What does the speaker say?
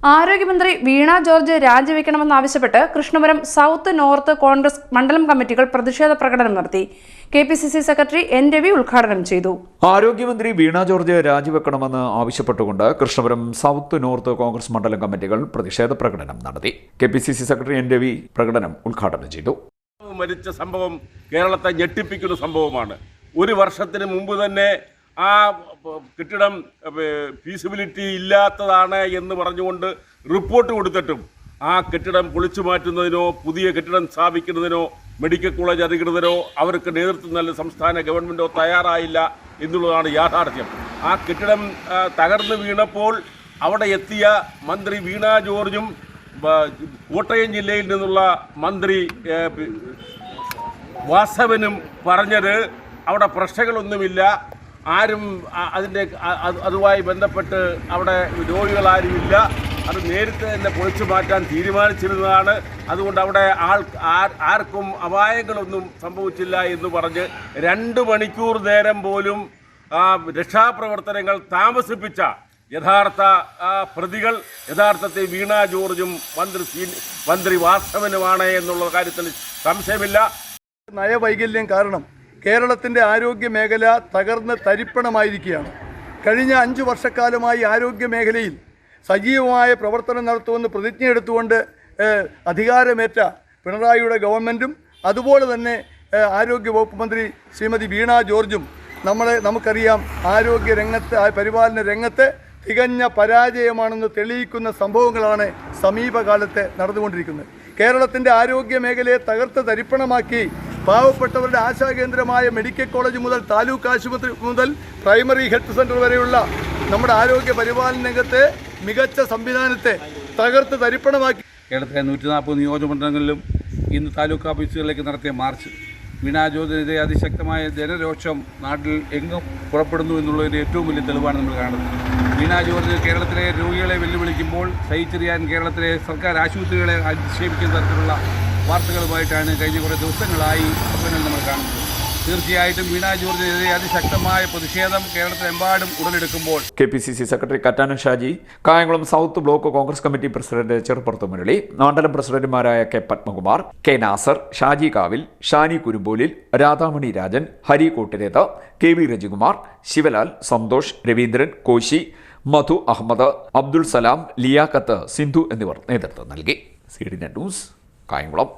ആരോഗ്യമന്ത്രി വീണ ജോർജ് രാജിവെക്കണമെന്നാവശ്യപ്പെട്ട് Krishnapuram south north Congress മണ്ഡലം കമ്മിറ്റികൾ പ്രതിഷേധ പ്രകടനം നടത്തി. K P C C secretary N Ravi ഉദ്ഘാടനം ചെയ്തു. ആരോഗ്യമന്ത്രി വീണ ജോർജ് രാജിവെക്കണമെന്ന് ആവശ്യപ്പെട്ടുകൊണ്ട് കൃഷ്ണപുരം സൗത്ത് നോർത്ത് കോൺഗ്രസ് മണ്ഡലം കമ്മിറ്റികൾ പ്രതിഷേധ പ്രകടനം നടത്തി. K P C C secretary N Ravi പ്രകടനം ഉദ്ഘാടനം ചെയ്തു. മരിച്ച സംഭവം കേരളത്തെ ഞെട്ടിപ്പിക്കുന്ന സംഭവമാണ്. ഒരു വർഷത്തിന് മുമ്പ് തന്നെ ആ കെട്ടിടം ഫീസിബിലിറ്റി ഇല്ലാത്തതാണ് എന്ന് പറഞ്ഞുകൊണ്ട് റിപ്പോർട്ട് കൊടുത്തിട്ടും ആ കെട്ടിടം പൊളിച്ചു മാറ്റുന്നതിനോ പുതിയ കെട്ടിടം സ്ഥാപിക്കുന്നതിനോ മെഡിക്കൽ കോളേജ് അധികൃതരോ അവർക്ക് നേതൃത്വം നൽകുന്ന സംസ്ഥാന ഗവൺമെന്റോ തയ്യാറായില്ല എന്നുള്ളതാണ് യാഥാർത്ഥ്യം. ആ കെട്ടിടം തകർന്നു വീണപ്പോൾ അവിടെ എത്തിയ മന്ത്രി വീണ ജോർജും കോട്ടയം ജില്ലയിൽ നിന്നുള്ള മന്ത്രി വാസവനും പറഞ്ഞത് അവിടെ പ്രശ്നങ്ങളൊന്നുമില്ല. ആരും അതിന്റെ അതുമായി ബന്ധപ്പെട്ട് അവിടെ രോഗികളാരുമില്ല അത് നേരത്തെ തന്നെ പൊളിച്ചു മാറ്റാൻ തീരുമാനിച്ചിരുന്നതാണ്. അതുകൊണ്ട് അവിടെ ആൾ ആർ- ആർക്കും അപായങ്ങളൊന്നും സംഭവിച്ചില്ല എന്ന് പറഞ്ഞ് രണ്ട് മണിക്കൂർ നേരം പോലും രക്ഷാപ്രവർത്തനങ്ങൾ താമസിപ്പിച്ച യഥാർത്ഥ പ്രതികൾ യഥാർത്ഥത്തിൽ വീണ ജോർജും മന്ത്രി സീ- മന്ത്രി വാസവനുമാണ് എന്നുള്ള കാര്യത്തിൽ സംശയമില്ല. നയവൈകല്യം കാരണം കേരളത്തിന്റെ ആരോഗ്യ മേഖല തകർന്ന് തരിപ്പണമായിരിക്കുകയാണ്. കഴിഞ്ഞ അഞ്ച് വർഷക്കാലമായി ആരോഗ്യ മേഖലയിൽ സജീവമായ പ്രവർത്തനം നടത്തുമെന്ന് പ്രതിജ്ഞയെടുത്തുകൊണ്ട് അധികാരമേറ്റ പിണറായിയുടെ ഗവൺമെന്റും അതുപോലെ തന്നെ ആരോഗ്യ വകുപ്പ് മന്ത്രി ശ്രീമതി വീണ ജോർജും നമ്മളെ നമുക്കറിയാം ആരോഗ്യ രംഗത്ത് ആ പരിപാലന രംഗത്ത് തികഞ്ഞ പരാജയമാണെന്ന് തെളിയിക്കുന്ന സംഭവങ്ങളാണ് സമീപകാലത്ത് നടന്നുകൊണ്ടിരിക്കുന്നത്. കേരളത്തിന്റെ ആരോഗ്യ മേഖലയെ തകർത്ത് തരിപ്പണമാക്കി പാവപ്പെട്ടവരുടെ ആശാകേന്ദ്രമായ മെഡിക്കൽ കോളേജ് മുതൽ താലൂക്ക് ആശുപത്രി മുതൽ പ്രൈമറി ഹെൽത്ത് സെന്റർ വരെയുള്ള നമ്മുടെ ആരോഗ്യ പരിപാലന രംഗത്തെ മികച്ച സംവിധാനത്തെ തകർത്ത് തരിപ്പണമാക്കി. കേരളത്തിലെ നൂറ്റി നാൽപ്പത് നിയോജകമണ്ഡലങ്ങളിലും ഇന്ന് താലൂക്ക് ഓഫീസുകളിലേക്ക് നടത്തിയ മാർച്ച് വീണാ ജോർജിനെതിരെ അതിശക്തമായ ജനരോഷം നാട്ടിൽ എങ്ങും പുറപ്പെടുന്നു എന്നുള്ളതിന്റെ ഏറ്റവും വലിയ തെളിവാണ് നമ്മൾ കാണുന്നത്. വീണാ ജോർജ് കേരളത്തിലെ രോഗികളെ വെല്ലുവിളിക്കുമ്പോൾ സഹിച്ചറിയാൻ കേരളത്തിലെ സർക്കാർ ആശുപത്രികളെ അധിക്ഷേപിക്കുന്ന തരത്തിലുള്ള വാർത്തകളുമായിട്ടാണ് കഴിഞ്ഞ കുറേ ദിവസങ്ങളായി പത്രങ്ങൾ നമ്മൾ കാണുന്നത്. തീർച്ചയായിട്ടും വീണാ ജോർജിനെതിരെ അതിശക്തമായ പ്രതിഷേധം കേരളത്തിലെമ്പാടും ഉടലെടുക്കുമ്പോൾ K P C C secretary Kattanam Shaji Kayamkulam south block Congress committee president Cheruppurath Murali മണ്ഡലം പ്രസിഡന്റുമാരായ K Padmakumar K Nasar Shaji Kavil Shani Kurumbolil Radhamani Rajan Hari Koottireth K V Rajikumar Sivalal Santhosh Raveendran Koshy Madhu Ahammed Abdul Salam Liyakhath Sindhu എന്നിവർ നേതൃത്വം നൽകി. C D news Kayamkulam.